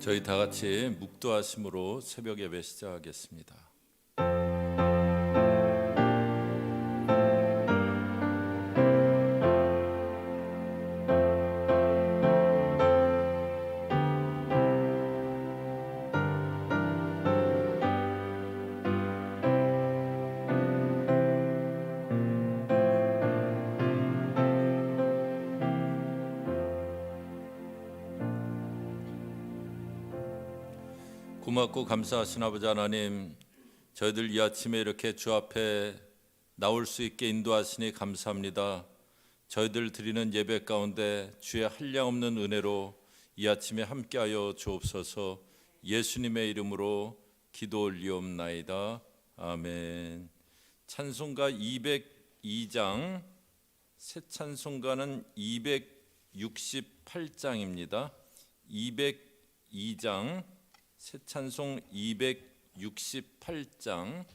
저희 다 같이 묵도하심으로 새벽 예배 시작하겠습니다. 고맙고 감사하신 아버지 하나님, 저희들 이 아침에 이렇게 주 앞에 나올 수 있게 인도하시니 감사합니다. 저희들 드리는 예배 가운데 주의 한량 없는 은혜로 이 아침에 함께하여 주옵소서. 예수님의 이름으로 기도 올리옵나이다. 아멘. 찬송가 202장 새 찬송가는 268장입니다. 202장 새 찬송 268장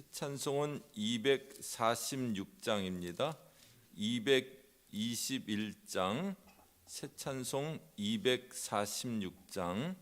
새 찬송은 246장입니다. 221장 새 찬송 246장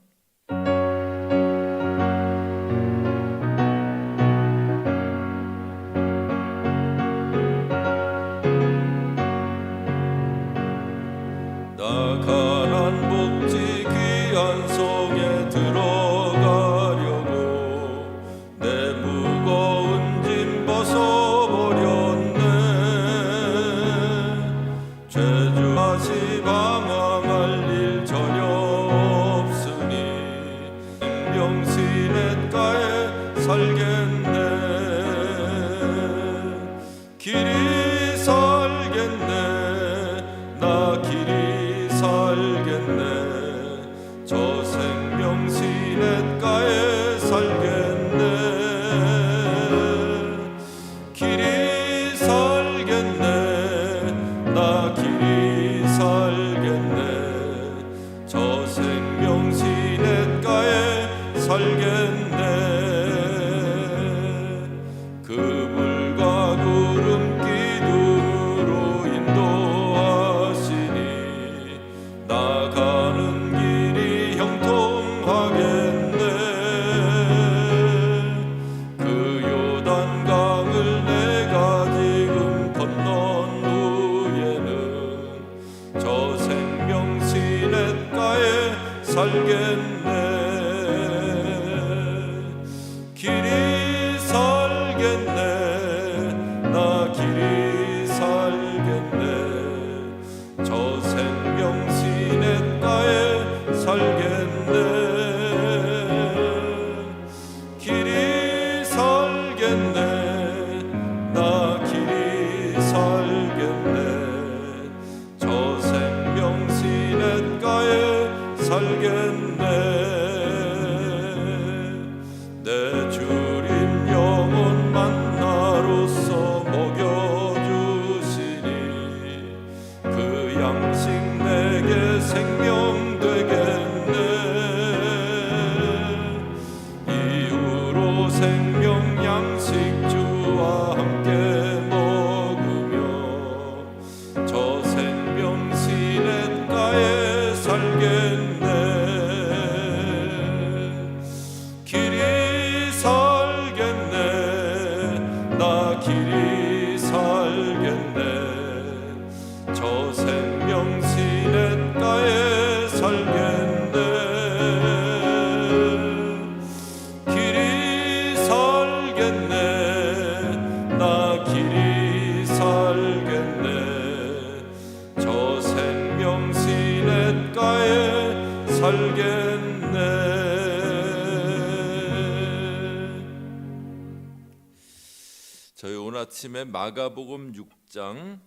아침에 마가복음 6장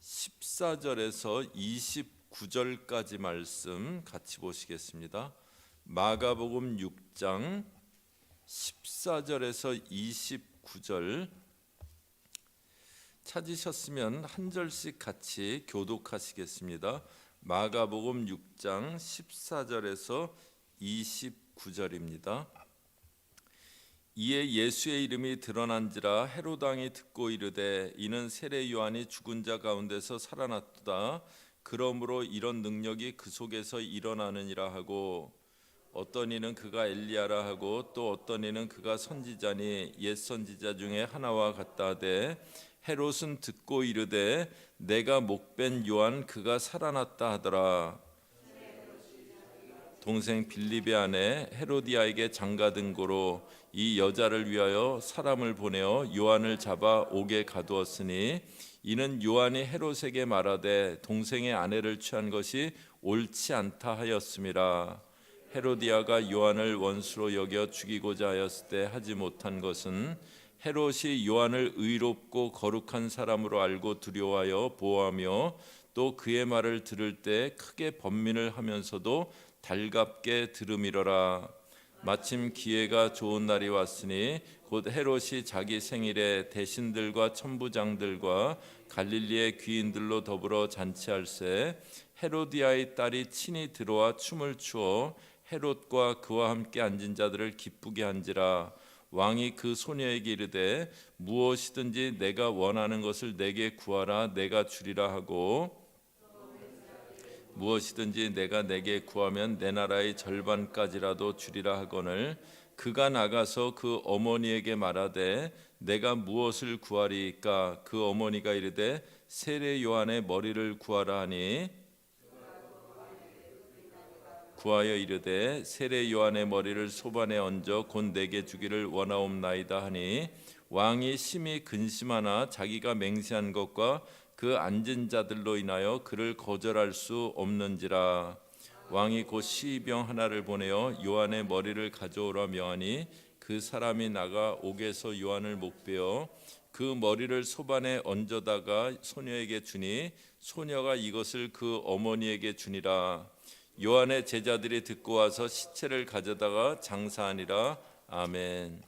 14절에서 29절까지 말씀 같이 보시겠습니다. 마가복음 6장 14절에서 29절 찾으셨으면 한 절씩 같이 교독하시겠습니다. 마가복음 6장 14절에서 29절입니다. 이에 예수의 이름이 드러난지라 헤롯 왕이 듣고 이르되 이는 세례 요한이 죽은 자 가운데서 살아났도다. 그러므로 이런 능력이 그 속에서 일어나느니라 하고 어떤 이는 그가 엘리야라 하고 또 어떤 이는 그가 선지자니 옛 선지자 중에 하나와 같다 하되 헤롯은 듣고 이르되 내가 목벤 요한 그가 살아났다 하더라 동생 빌립의 아내 헤로디아에게 장가든 고로 이 여자를 위하여 사람을 보내어 요한을 잡아 옥에 가두었으니 이는 요한이 헤롯에게 말하되 동생의 아내를 취한 것이 옳지 않다 하였음이라. 헤로디아가 요한을 원수로 여겨 죽이고자 하였을 때 하지 못한 것은 헤롯이 요한을 의롭고 거룩한 사람으로 알고 두려워하여 보호하며 또 그의 말을 들을 때 크게 번민을 하면서도 달갑게 들음이러라. 마침 기회가 좋은 날이 왔으니 곧 헤롯이 자기 생일에 대신들과 천부장들과 갈릴리의 귀인들로 더불어 잔치할세. 헤로디아의 딸이 친히 들어와 춤을 추어 헤롯과 그와 함께 앉은 자들을 기쁘게 한지라. 왕이 그 소녀에게 이르되 무엇이든지 내가 원하는 것을 내게 구하라 내가 주리라 하고 무엇이든지 내가 내게 구하면 내 나라의 절반까지라도 주리라 하거늘 그가 나가서 그 어머니에게 말하되 내가 무엇을 구하리이까? 그 어머니가 이르되 세례 요한의 머리를 구하라 하니 구하여 이르되 세례 요한의 머리를 소반에 얹어 곧 내게 주기를 원하옵나이다 하니 왕이 심히 근심하나 자기가 맹세한 것과 그 앉은 자들로 인하여 그를 거절할 수 없는지라. 왕이 곧 시병 하나를 보내어 요한의 머리를 가져오라 명하니 그 사람이 나가 옥에서 요한을 목베어 그 머리를 소반에 얹어다가 소녀에게 주니 소녀가 이것을 그 어머니에게 주니라. 요한의 제자들이 듣고 와서 시체를 가져다가 장사하니라. 아멘.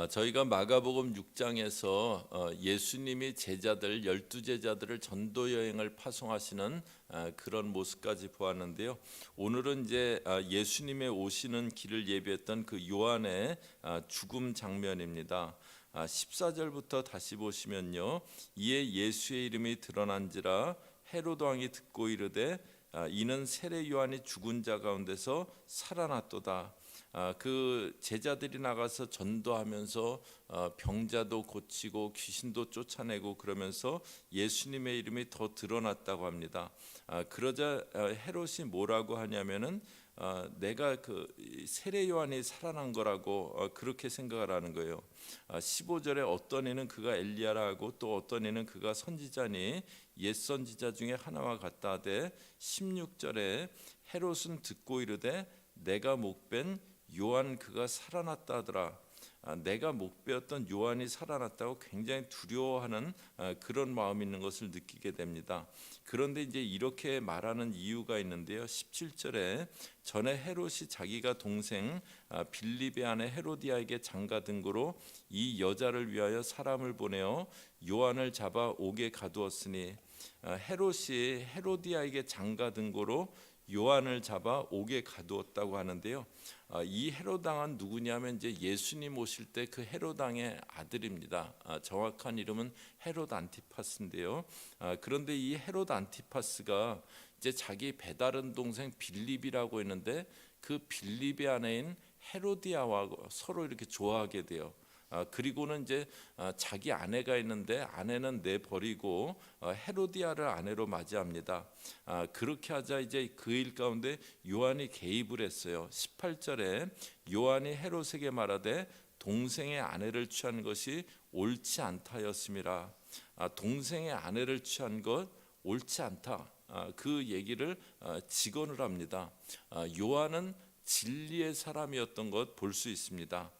아, 저희가 마가복음 6장에서 어, 예수님이 제자들 열두 제자들을 전도 여행을 파송하시는 아, 그런 모습까지 보았는데요. 오늘은 이제 아, 예수님의 오시는 길을 예비했던 그 요한의 아, 죽음 장면입니다. 아, 14절부터 다시 보시면요. 이에 예수의 이름이 드러난지라 헤로드 왕이 듣고 이르되 아, 이는 세례 요한이 죽은 자 가운데서 살아났도다. 아, 그 제자들이 나가서 전도하면서 어, 병자도 고치고 귀신도 쫓아내고 그러면서 예수님의 이름이 더 드러났다고 합니다. 아, 그러자 어, 헤롯이 뭐라고 하냐면은 어, 내가 그 세례 요한이 살아난 거라고 어, 그렇게 생각을 하는 거예요. 아, 15절에 어떤 이는 그가 엘리야라고 또 어떤 이는 그가 선지자니 옛 선지자 중에 하나와 같다 하되 16절에 헤롯은 듣고 이르되 내가 목벤 요한 그가 살아났다 하더라. 아, 내가 목배었던 요한이 살아났다고 굉장히 두려워하는 아, 그런 마음이 있는 것을 느끼게 됩니다. 그런데 이제 이렇게 말하는 이유가 있는데요. 17절에 전에 헤롯이 자기가 동생 아, 빌립의 아내 헤로디아에게 장가 등고로 이 여자를 위하여 사람을 보내어 요한을 잡아 옥에 가두었으니 아, 헤롯이 헤로디아에게 장가 등고로 요한을 잡아 옥에 가두었다고 하는데요. 아, 이 헤로당은 누구냐면 이제 예수님 오실 때 그 헤로당의 아들입니다. 아, 정확한 이름은 헤롯 안티파스인데요. 아, 그런데 이 헤롯 안티파스가 이제 자기 배다른 동생 빌립이라고 했는데 그 빌립의 아내인 헤로디아와 서로 이렇게 좋아하게 돼요. 아, 그리고는 이제 아, 자기 아내가 있는데 아내는 내 버리고 어, 헤로디아를 아내로 맞이합니다. 아, 그렇게 하자 이제 그 일 가운데 요한이 개입을 했어요. 18절에 요한이 헤롯에게 말하되 동생의 아내를 취한 것이 옳지 않다였음이라. 아, 동생의 아내를 취한 것 옳지 않다. 아, 그 얘기를 아, 직언을 합니다. 아, 요한은 진리의 사람이었던 것 볼 수 있습니다.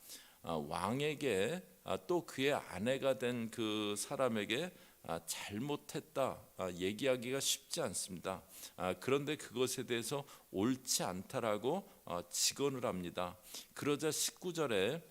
아, 왕에게 아, 또 그의 아내가 된 그 사람에게 아, 잘못했다 아, 얘기하기가 쉽지 않습니다. 아, 그런데 그것에 대해서 옳지 않다라고 아, 직언을 합니다. 그러자 19절에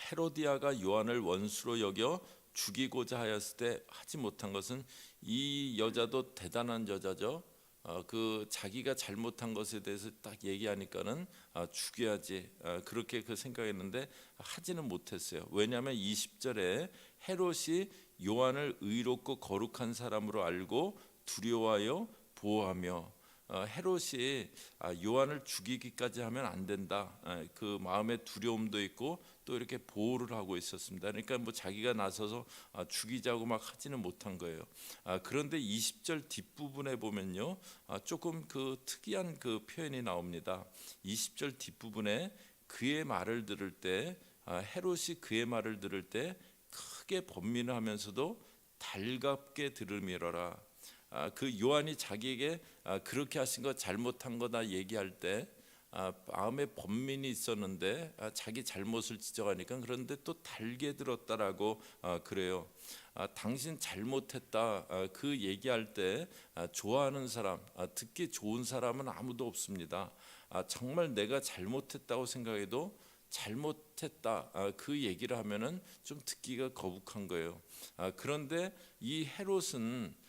헤로디아가 요한을 원수로 여겨 죽이고자 하였을 때 하지 못한 것은 이 여자도 대단한 여자죠. 어, 그 자기가 잘못한 것에 대해서 딱 얘기하니까는 아, 죽여야지 아, 그렇게 그 생각했는데 하지는 못했어요. 왜냐하면 20절에 헤롯이 요한을 의롭고 거룩한 사람으로 알고 두려워하여 보호하며 어, 헤롯이 아, 요한을 죽이기까지 하면 안 된다. 아, 그 마음에 두려움도 있고 또 이렇게 보호를 하고 있었습니다. 그러니까 뭐 자기가 나서서 아, 죽이자고 막 하지는 못한 거예요. 아, 그런데 20절 뒷부분에 보면요, 아, 조금 그 특이한 그 표현이 나옵니다. 20절 뒷부분에 그의 말을 들을 때 아, 헤롯이 그의 말을 들을 때 크게 번민을 하면서도 달갑게 들으미러라. 아, 그 요한이 자기에게 아, 그렇게 하신 거 잘못한 거다 얘기할 때 아, 마음에 번민이 있었는데 아, 자기 잘못을 지적하니까 그런데 또 달게 들었다라고 아, 그래요. 아, 당신 잘못했다 아, 그 얘기할 때 아, 좋아하는 사람, 아, 듣기 좋은 사람은 아무도 없습니다. 아, 정말 내가 잘못했다고 생각해도 잘못했다 아, 그 얘기를 하면은 좀 듣기가 거북한 거예요. 아, 그런데 이 헤롯은 아,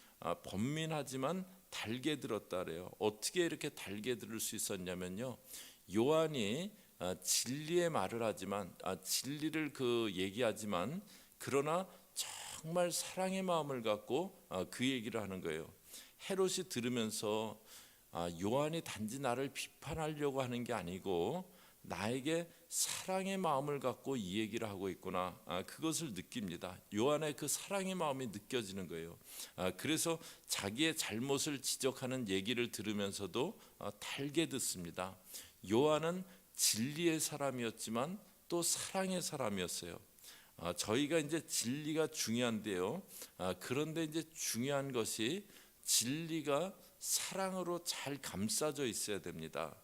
번민하지만 달게 들었다 그래요. 어떻게 이렇게 달게 들을 수 있었냐면요. 요한이 아, 진리의 말을 하지만 아, 진리를 그 얘기하지만 그러나 정말 사랑의 마음을 갖고 아, 그 얘기를 하는 거예요. 헤롯이 들으면서 아, 요한이 단지 나를 비판하려고 하는 게 아니고 나에게 사랑의 마음을 갖고 이 얘기를 하고 있구나. 아, 그것을 느낍니다. 요한의 그 사랑의 마음이 느껴지는 거예요. 아, 그래서 자기의 잘못을 지적하는 얘기를 들으면서도 아, 달게 듣습니다. 요한은 진리의 사람이었지만 또 사랑의 사람이었어요. 아, 저희가 이제 진리가 중요한데요. 아, 그런데 이제 중요한 것이 진리가 사랑으로 잘 감싸져 있어야 됩니다.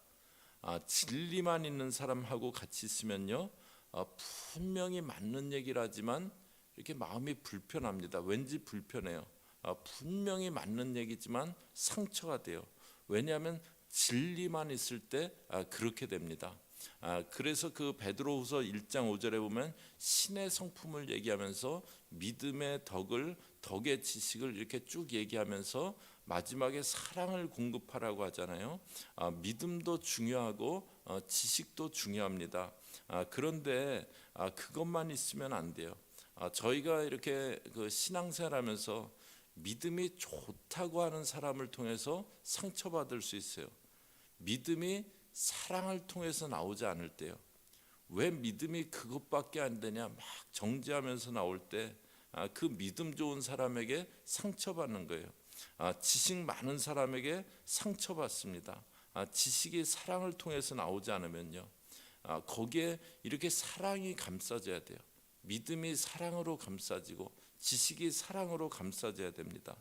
아, 진리만 있는 사람하고 같이 있으면요, 아, 분명히 맞는 얘기를 하지만 이렇게 마음이 불편합니다. 왠지 불편해요. 아, 분명히 맞는 얘기지만 상처가 돼요. 왜냐하면 진리만 있을 때 아, 그렇게 됩니다. 아, 그래서 그 베드로후서 1장 5절에 보면 신의 성품을 얘기하면서 믿음의 덕을 덕의 지식을 이렇게 쭉 얘기하면서 마지막에 사랑을 공급하라고 하잖아요. 아, 믿음도 중요하고 어, 지식도 중요합니다. 아, 그런데 아, 그것만 있으면 안 돼요. 아, 저희가 이렇게 그 신앙생활하면서 믿음이 좋다고 하는 사람을 통해서 상처받을 수 있어요. 믿음이 사랑을 통해서 나오지 않을 때요. 왜 믿음이 그것밖에 안 되냐 막 정지하면서 나올 때 그 믿음 좋은 사람에게 상처받는 거예요. 아, 지식 많은 사람에게 상처받습니다. 아, 지식이 사랑을 통해서 나오지 않으면요. 아, 거기에 이렇게 사랑이 감싸져야 돼요. 믿음이 사랑으로 감싸지고 지식이 사랑으로 감싸져야 됩니다.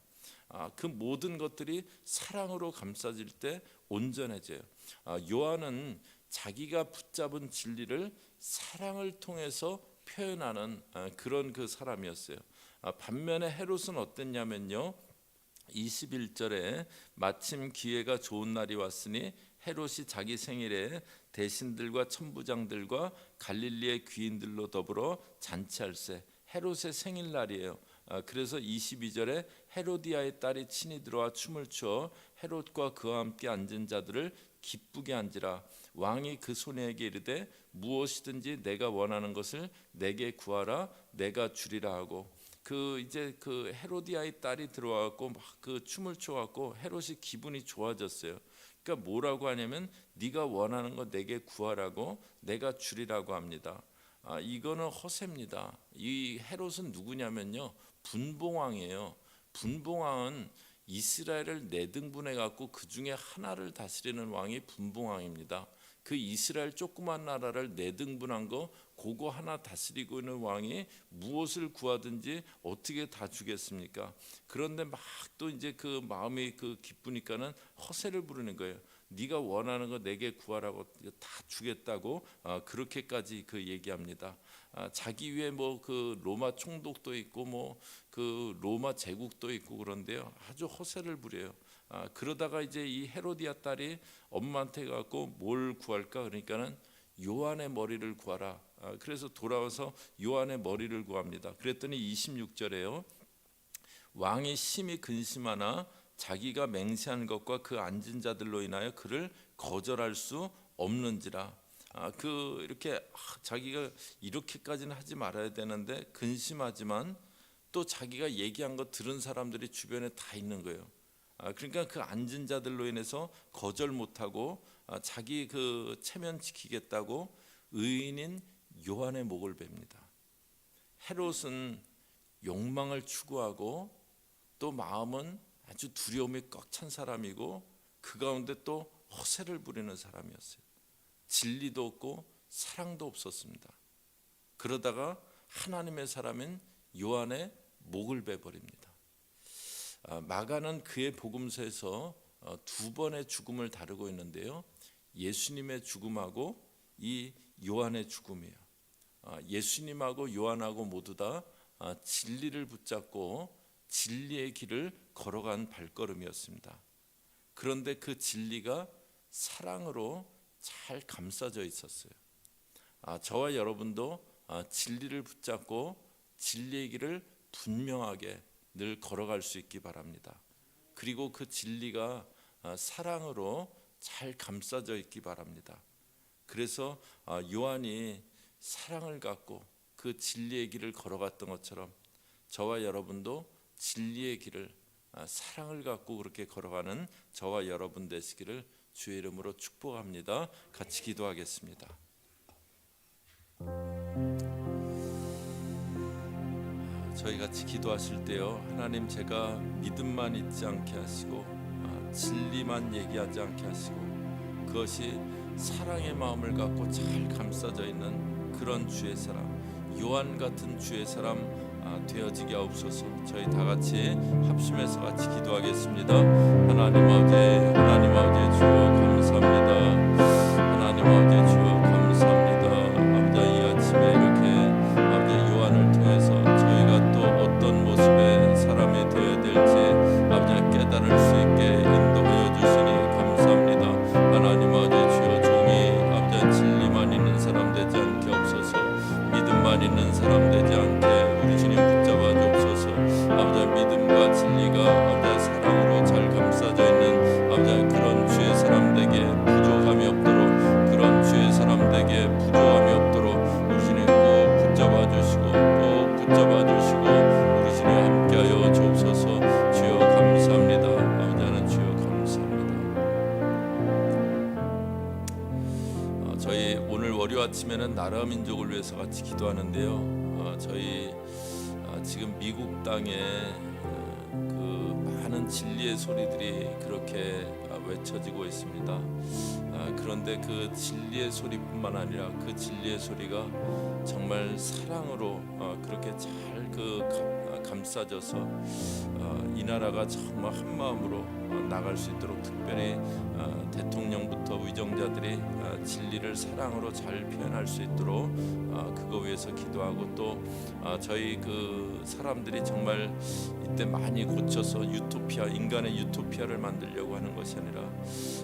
아, 그 모든 것들이 사랑으로 감싸질 때 온전해져요. 아, 요한은 자기가 붙잡은 진리를 사랑을 통해서 표현하는 아, 그런 그 사람이었어요. 아, 반면에 헤롯은 어땠냐면요. 21절에 마침 기회가 좋은 날이 왔으니 헤롯이 자기 생일에 대신들과 천부장들과 갈릴리의 귀인들로 더불어 잔치할세. 헤롯의 생일날이에요. 아, 그래서 22절에 헤로디아의 딸이 친히 들어와 춤을 추어 헤롯과 그와 함께 앉은 자들을 기쁘게 앉으라. 왕이 그 소녀에게 이르되 무엇이든지 내가 원하는 것을 내게 구하라. 내가 주리라 하고 그 이제 그 헤로디아의 딸이 들어와갖고 막 그 춤을 춰갖고 헤롯이 기분이 좋아졌어요. 그러니까 뭐라고 하냐면 네가 원하는 거 내게 구하라고 내가 주리라고 합니다. 아 이거는 허세입니다. 이 헤롯은 누구냐면요 분봉왕이에요. 분봉왕은 이스라엘을 네 등분해 갖고 그 중에 하나를 다스리는 왕이 분봉왕입니다. 그 이스라엘 조그만 나라를 네 등분한 거 그거 하나 다스리고 있는 왕이 무엇을 구하든지 어떻게 다 주겠습니까? 그런데 막 또 이제 그 마음이 그 기쁘니까는 허세를 부르는 거예요. 네가 원하는 거 내게 구하라고 다 주겠다고 아, 그렇게까지 그 얘기합니다. 아, 자기 위에 뭐 그 로마 총독도 있고 뭐 그 로마 제국도 있고 그런데요 아주 허세를 부려요. 아, 그러다가 이제 이 헤로디아 딸이 엄마한테 갖고 뭘 구할까 그러니까는 요한의 머리를 구하라. 아, 그래서 돌아와서 요한의 머리를 구합니다. 그랬더니 26절에요. 왕이 심히 근심하나 자기가 맹세한 것과 그 앉은 자들로 인하여 그를 거절할 수 없는지라. 아, 그 이렇게 아, 자기가 이렇게까지는 하지 말아야 되는데 근심하지만 또 자기가 얘기한 거 들은 사람들이 주변에 다 있는 거예요. 아, 그러니까 그 앉은 자들로 인해서 거절 못하고 아, 자기 그 체면 지키겠다고 의인인 요한의 목을 뱁니다. 헤롯은 욕망을 추구하고 또 마음은 아주 두려움이 꽉 찬 사람이고 그 가운데 또 허세를 부리는 사람이었어요. 진리도 없고 사랑도 없었습니다. 그러다가 하나님의 사람인 요한의 목을 베버립니다. 아, 마가는 그의 복음서에서 어, 두 번의 죽음을 다루고 있는데요. 예수님의 죽음하고 이 요한의 죽음이에요. 아, 예수님하고 요한하고 모두 다 아, 진리를 붙잡고 진리의 길을 걸어간 발걸음이었습니다. 그런데 그 진리가 사랑으로 잘 감싸져 있었어요. 아, 저와 여러분도 아, 진리를 붙잡고 진리의 길을 분명하게 늘 걸어갈 수 있기 바랍니다. 그리고 그 진리가 아, 사랑으로 잘 감싸져 있기 바랍니다. 그래서 아, 요한이 사랑을 갖고 그 진리의 길을 걸어갔던 것처럼 저와 여러분도 진리의 길을 아, 사랑을 갖고 그렇게 걸어가는 저와 여러분 되시기를 주의 이름으로 축복합니다. 같이 기도하겠습니다. 저희 같이 기도하실 때요 하나님 제가 믿음만 있지 않게 하시고 아, 진리만 얘기하지 않게 하시고 그것이 사랑의 마음을 갖고 잘 감싸져 있는 그런 주의 사람 요한 같은 주의 사람 아, 되어지게 하옵소서. 저희 다 같이 합심해서 같이 기도하겠습니다. 하나님 아버지 하나님 아버지 주여 감사합니다 아침에는 나라 민족을 위해서 같이 기도하는데요. 어, 저희 아, 지금 미국 땅에 어, 그 많은 진리의 소리들이 그렇게 아, 외쳐지고 있습니다. 아, 그런데 그 진리의 소리뿐만 아니라 그 진리의 소리가 정말 사랑으로 어, 그렇게 잘 그 감싸져서 어, 이 나라가 정말 한 마음으로 어, 나갈 수 있도록 특별히 어, 대통령부터 위정자들이 어, 진리를 사랑으로 잘 표현할 수 있도록 어, 그거 위해서 기도하고 또 어, 저희 그 사람들이 정말 이때 많이 고쳐서 유토피아 인간의 유토피아를 만들려고 하는 것이 아니라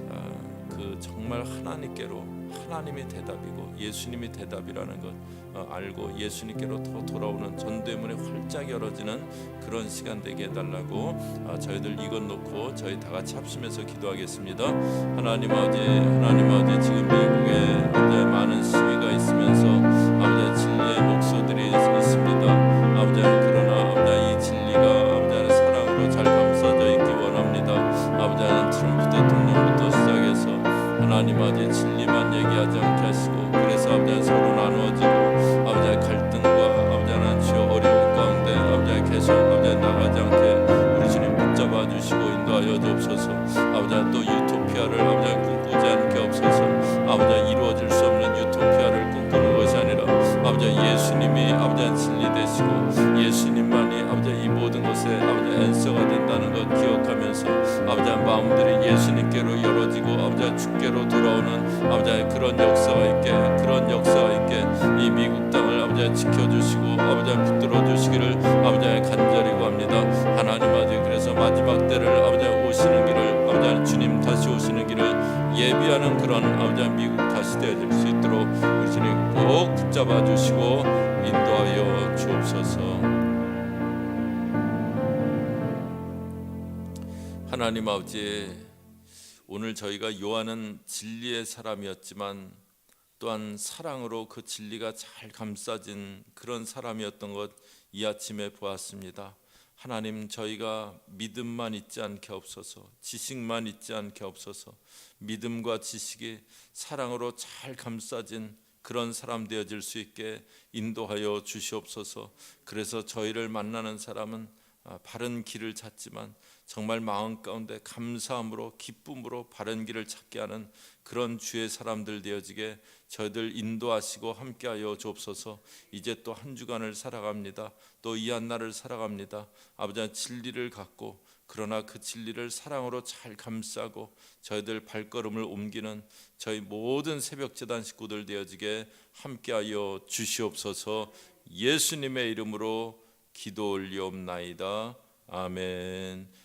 어, 그 정말 하나님께로 하나님이 대답이고 예수님이 대답이라는 것 어, 알고 예수님께로 더 돌아오는 전대문이 활짝 열어지는 그런 시간 되게 해달라고 어, 저희들 이것 놓고 저희 다 같이 합심해서 기도하겠습니다. 하나님 아버지, 하나님 아버지 지금 미국에 아버지 많은 시위가 있으면서 아버지 진리의 목소들이 있습니다. 아버지 아 주옵소서 아버지 또 유토피아를 아버지 꿈꾸지 않게 없어서 아버지 이루어질 수 없는 유토피아를 꿈꾸는 것이 아니라 아버지 예수님이 아버지 진리 되시고 예수님만이 아버지 이 모든 것에 아버지 엔서가 된다는 것 기억하면서 아버지 마음들이 예수님께로 열어지고 아버지 주께로 돌아오는 아버지 그런 역사가 아버지 미국 다시 되어질 수 있도록 우리 주님 꼭 붙잡아 주시고 인도하여 주옵소서. 하나님 아버지 오늘 저희가 요한은 진리의 사람이었지만 또한 사랑으로 그 진리가 잘 감싸진 그런 사람이었던 것 이 아침에 보았습니다. 하나님 저희가 믿음만 있지 않게 없어서 지식만 있지 않게 없어서 믿음과 지식이 사랑으로 잘 감싸진 그런 사람 되어질 수 있게 인도하여 주시옵소서. 그래서 저희를 만나는 사람은 아, 바른 길을 찾지만 정말 마음 가운데 감사함으로 기쁨으로 바른 길을 찾게 하는 그런 주의 사람들 되어지게 저희들 인도하시고 함께하여 주옵소서. 이제 또 한 주간을 살아갑니다. 또 이 한 날을 살아갑니다. 아버지 진리를 갖고 그러나 그 진리를 사랑으로 잘 감싸고 저희들 발걸음을 옮기는 저희 모든 새벽 재단 식구들 되어지게 함께하여 주시옵소서. 예수님의 이름으로 기도 올리옵나이다. 아멘.